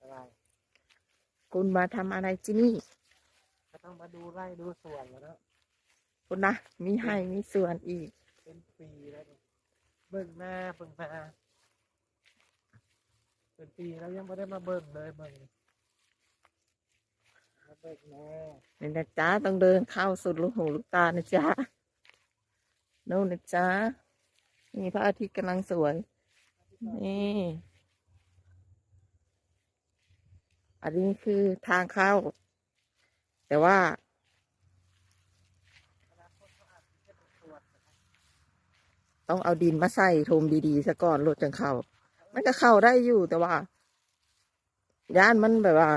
อะไรคุณมาทำอะไรที่นี่ ก็ต้องมาดูไร่ดูสวนแล้วเนอะคุณนะ มีให้มีส่วนอีก เป็นปีแล้วเนี่ยเบิ่งหน้าเบิ่งหน้าเป็นปีแล้วยังไม่ได้มาเบิ่งเลยเบิ่งมาเบิ่งหน้านี่นะจ๊ะต้องเดินเข้าสุดลูกหูลูกตานะจ๊ะโน่นนะจ๊ะนี่พระอาทิตย์กำลังสวย นี่ อันนี้คือทางเข้า แต่ว่า ต้องเอาดินมาใส่ทมดีๆซะก่อนรถจังเข้า มันก็เข้าได้อยู่แต่ว่า ย่านมันแบบว่า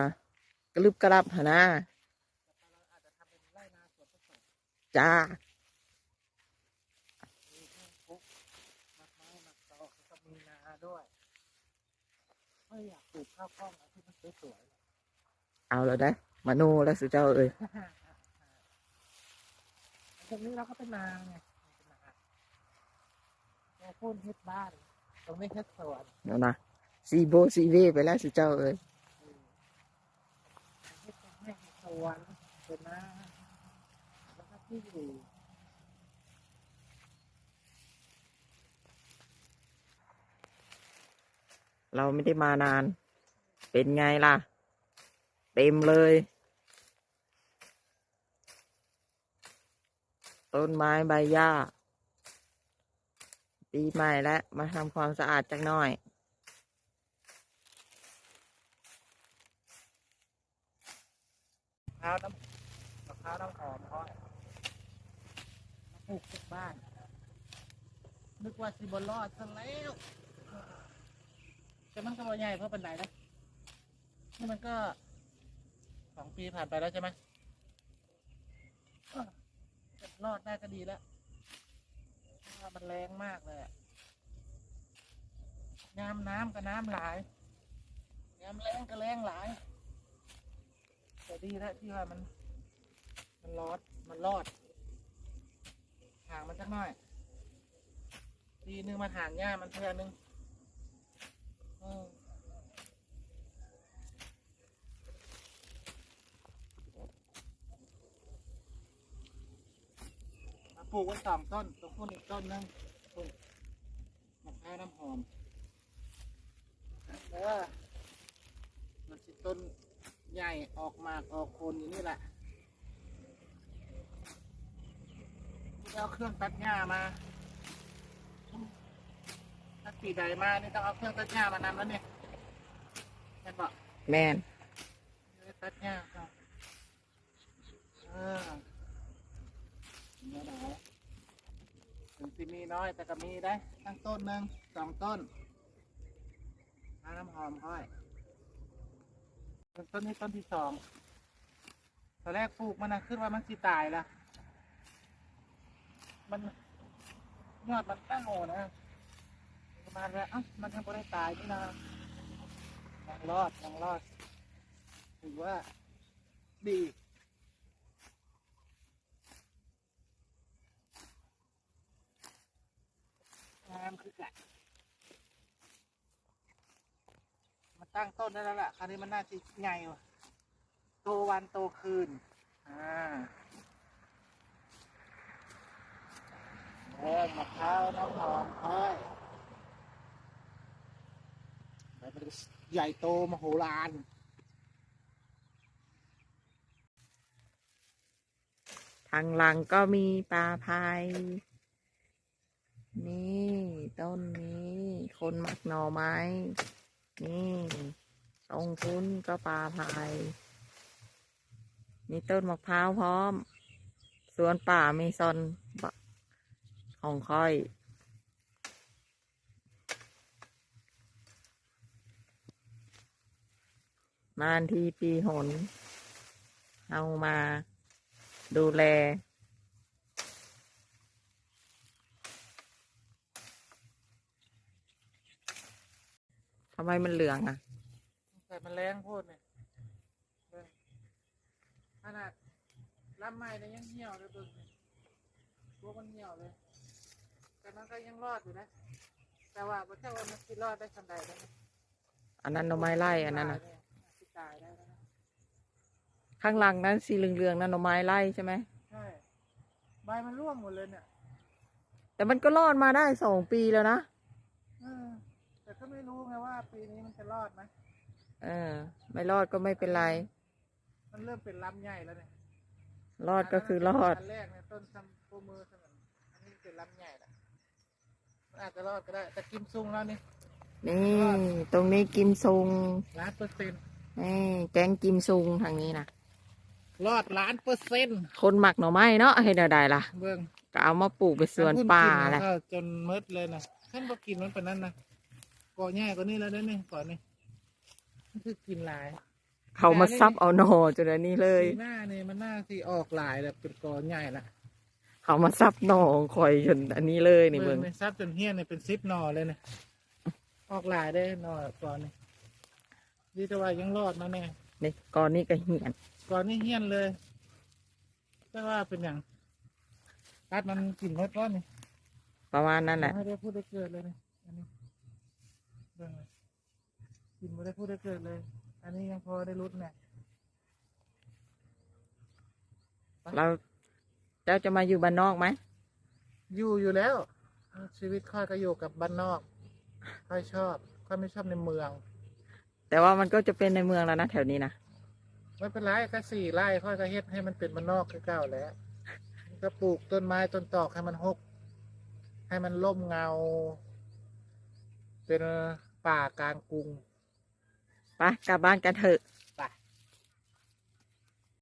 กระลึบกระลับหนะน้าจ้ามีทั้งพุกมะมีนาด้วยไม่อยากปลูกข้าวกล้องที่มันสวย เอาแล้วได้ มาโนแล้วสุเจ้าเอ้ยๆตรงนี้เราก็เป็นนาไงเป็นนาเราพ่นเฮ็ดบ้าน ตรงนี้เฮ็ดสวนเดี๋ยวนะซีโบซีเวไปแล้วสุเจ้าเอ้ยเฮ็ดเป็นแม่สวนเป็นนาแล้วก็ที่อยู่เราไม่ได้มานาน เป็นไงล่ะ เต็มเลย ต้นไม้ใบหญ้าปีใหม่แล้วมาทำความสะอาดจักหน่อยมะพร้าวน้ำมะพร้าวน้ำหอมเขามาปลูกที่บ้าน นึกว่าสิบนรอดซะแล้ว แต่มันก็บ่ใหญ่เพราะเป็นไหนนะนี่มันก็ สองปีผ่านไปแล้วใช่ไหมรอดได้ก็ดีแล้วมันแรงมากเลยน้ำน้ำก็น้ำหลายน้ำแรงก็แรงหลาย แต่ดีแล้วที่ว่ามัน มันรอด มันรอดห่างมันสักหน่อยทีนึงมาถางหญ้ามันเพื่อนึงออม ปลูกไว้สองต้นตรงพุ่นอีกต้นนึงปลูกมะพร้าวน้ำหอมแล้วว่ามันสิต้นใหญ่ออกหมากออกโคนอยู่นี่แหละที่เอาเครื่องตัดหญ้ามาถ้าปีใดมานี่ต้องเอาเครื่องตัดหญ้ามานำแล้วเนี่ยแม่นบอกแมนตัดหญ้าครับเออเมื่อไหร่ ถึงสิมีน้อยแต่ก็มีได้ตั้งต้นหนึ่งสองต้นเอาน้ำหอมค่อย ต้นนี้ต้นที่สองตอนแรกปลูกมันนะขึ้นว่ามันสิตายละมันยอดมันตั้งโอนะประมาณว่าอ้ามันยังไม่ได้ตายนี่นะยังรอดยังรอดถือว่าดีงาม คือกันมาตั้งต้นได้แล้วล่ะคราวนี้มันน่าจะใหญ่ว่ะโตวันโตคืน อ่าเริ่มมะพร้าวน้ำหอมค่อยมันใหญ่โตมโหฬารทางหลังก็มีปลาพาย ต้นนี้ คนมักหน่อไม้ นี่ตรงพุ้นก็ปลาพายมีต้นมะพร้าวพร้อม สวนป่าเมซอนของค่อยนานทีปีหน เอามาดูแลำไมมันเหลืองอะแต่มันแรงโพูดเนี่ยเบิ่งขนาดลำไม้เนี่ยยังเหี่ยวเลยเบิ่งเนี่ยตัวมันเหี่ยวเลย แต่มันก็ยังรอดอยู่นะ แต่ว่าพระเจ้าว่ามันคิดรอดได้สันใดนะอันนั้นหน่อไม้ไล่อันนั้นนะเยข้างหลังนั้นสีเหลืองๆนั่นหน่อไม้ไล่ใช่ไหม ใช่ ใบมันร่วงหมดเลยเนี่ย แต่มันก็รอดมาได้สองปีแล้วนะเออแต่ ก็ไม่รู้ไงว่าปีนี้มันจะรอดไหมเออ ไม่รอดก็ไม่เป็นไร มันเริ่มเป็นลำใหญ่แล้วเนี่ยรอดก็คือรอดนแรกเนี่ยต้นทำโปรมือเสมือนอันนี้เป็นลำใหญ่ละมันอาจจะรอดก็ได้ แต่กิมซุงแล้วนี่ นี่ ตรงนี้กิมซุงล้านเปอร์เซ็นต์นี่แกงกิมซุงทางนี้นะรอดล้านเปอร์เซ็นต์คนหมักหน่อไม้เนาะเห็นอะไรล่ะ เบื้องก็เอามาปลูกไปสวนป่าแหละก็จนมืดเลยนะท่านก็กินมันเป็นนั้นนะ ก่อแย่กว่านี้แล้วเด้อนี่ก่อนนี่มันคือกินหลายเขามาซับเอาหน่อจนอันนี้เลยสีหน้านี่มันหน้าสีออกหลายแบบเป็นกอใหญ่ละเขามาซับหน่อของคอยจนอันนี้เลยนี่เบิ่เบิ่งงในซับจนเฮี้ยนเนี่ยเป็นซิปหนอเลยเนี่ยออกหลายได้หนอก่อนนี่ดีแต่ว่ายังรอดนะเนี่ยนี่ก่อนนี้ก็เหี่ยนก่อนนี่เฮี้ยนเลยแต่ว่าเป็นอย่างตัดมันกินรสร้อนนี่ประมาณนั้นแหละไม่ได้พูดได้เกิดเลยนี่อันนี้ เบิ่งเลยกินไม่ได้พูดได้เกิดเลย อันนี้ยังพอได้รุดเนี่ยเราเจ้าจะมาอยู่บ้านนอกไหม อยู่อยู่แล้ว ชีวิตค่อยก็อยู่กับบ้านนอกค่อยชอบค่อยไม่ชอบในเมือง แต่ว่ามันก็จะเป็นในเมืองแล้วนะแถวนี้นะไม่เป็นไรก็สี่ไร่ค่อยก็เฮ็ดให้มันเป็นบ้านนอกคือเก่าแล้วก็ปลูกต้นไม้ต้นตอกให้มันหก ให้มันร่มเงา เป็นป่ากลางกรุง ไปกลับบ้านกันเถอะ